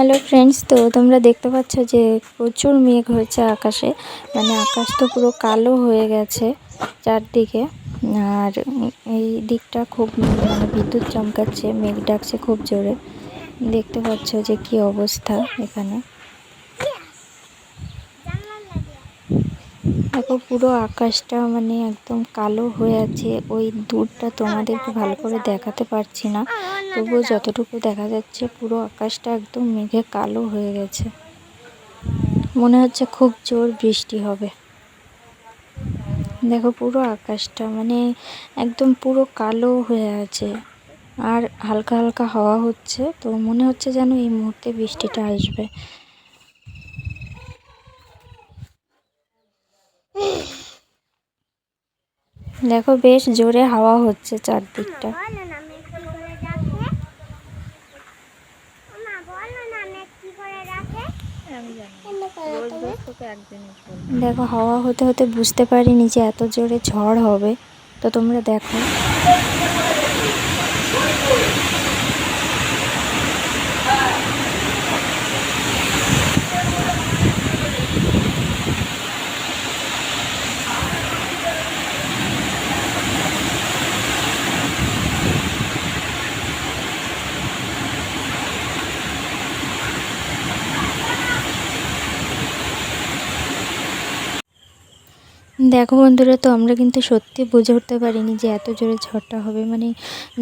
Hello friends তো তোমরা দেখতে পাচ্ছ যে প্রচুর মেঘ হয়েছে আকাশে। মানে আকাশ তো পুরো কালো হয়ে গেছে চারদিকে। আর এই দিকটা খুব মানে বিদ্যুৎ চমকাচ্ছে, মেঘ ডাকছে খুব জোরে। দেখতে পাচ্ছ যে কি অবস্থা এখানে। দেখো পুরো আকাশটা মানে একদম কালো হয়ে আছে। ওই দূরটা তোমাদেরকে ভালো করে দেখাতে পারছি না। তবুও যতটুকু দেখা যাচ্ছে পুরো আকাশটা একদম মেঘে কালো হয়ে গেছে। মনে হচ্ছে খুব জোর বৃষ্টি হবে। দেখো পুরো আকাশটা মানে একদম পুরো কালো হয়ে আছে। আর হালকা হালকা হাওয়া হচ্ছে, তো মনে হচ্ছে যেন এই মুহূর্তে বৃষ্টিটা আসবে। দেখো বেশ জোরে হাওয়া হচ্ছে চারদিকটা। দেখো হাওয়া হতে হতে বুঝতে পারিনি যে এত জোরে ঝড় হবে। তো তোমরা দেখো। দেখো বন্ধুরা তো আমরা কিন্তু সত্যি বুঝে উঠতে পারিনি যে এত জোরে ঝড়টা হবে। মানে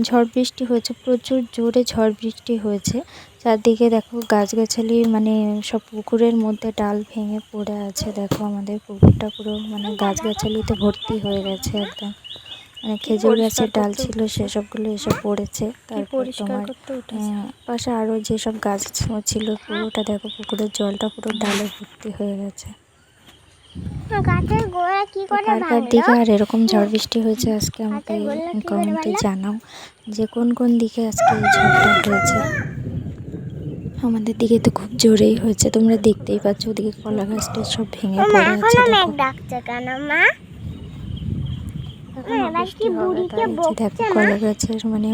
ঝড় বৃষ্টি হয়েছে প্রচুর জোরে ঝড় বৃষ্টি হয়েছে। চারদিকে দেখো গাছগাছালি মানে সব পুকুরের মধ্যে ডাল ভেঙে পড়ে আছে। দেখো আমাদের পুকুরটা পুরো মানে গাছগাছালিতে ভর্তি হয়ে গেছে একদম। মানে খেজুর গাছের ডাল ছিল সেসবগুলো এসে পড়েছে। তারপর তোমার পাশে আরও যেসব গাছ ছিল পুরোটা দেখো পুকুরের জলটা পুরো ডালে ভর্তি হয়ে গেছে। করে কার দিকে আর এরকম ঝড় বৃষ্টি হয়েছে আজকে আমাকে কমেন্টে জানাও যে কোন কোন দিকে আজকে ঝড়টা হয়েছে। আমাদের দিকে তো খুব জোরেই হয়েছে তোমরা দেখতেই পাচ্ছ ওদিকে কলা গাছটা সব ভেঙে পড়ে আছে ডাকছে কেন মা? এখনও এবার বৃষ্টি কি হবে বুড়িকে তাই এই যে দেখো কলা গাছের মানে